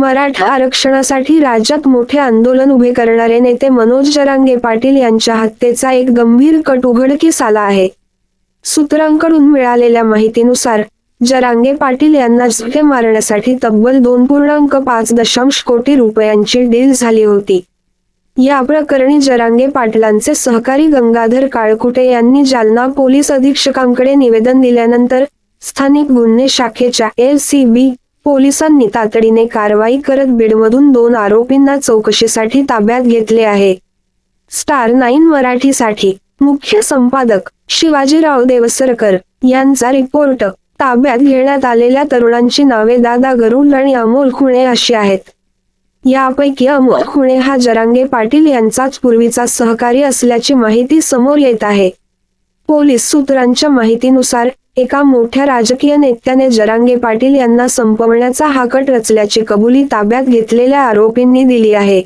मराठा आरक्षणासाठी राज्यात मोठे आंदोलन उभे करणारे नेते मनोज जरांगे पाटील यांच्या हत्येचा एक गंभीर कट उघडकीस आला आहे. सूत्रांकडून मिळालेल्या माहितीनुसार जरांगे पाटील यांना झुके मारण्यासाठी तब्बल दोन पूर्णांक पाच दशांश कोटी रुपयांची डील झाली होती. या प्रकरणी जरांगे पाटलांचे सहकारी गंगाधर काळकुटे यांनी जालना पोलीस अधीक्षकांकडे निवेदन दिल्यानंतर स्थानिक गुन्हे शाखेच्या एल सी बी पोलिसांनी तातडीने कारवाई करत बीडमधून दोन आरोपींना चौकशीसाठी ताब्यात घेतले आहे. स्टार नाईन मराठीसाठी मुख्य संपादक शिवाजीराव देवसरकर यांचा रिपोर्ट. ताब्यात घेण्यात आलेल्या तरुणांची नावे दादा गरुड आणि अमोल खुणे अशी आहेत. यापैकी अमोल खुणे हा जरांगे पाटील यांचाच पूर्वीचा सहकारी असल्याची माहिती समोर येत आहे. पोलीस सूत्रांच्या माहितीनुसार एका मोठ्या राजकीय नेत्याने जरांगे पाटील यांना संपवण्याचा हाकट रचल्याची कबुली ताब्यात घेतलेल्या आरोपींनी दिली आहे.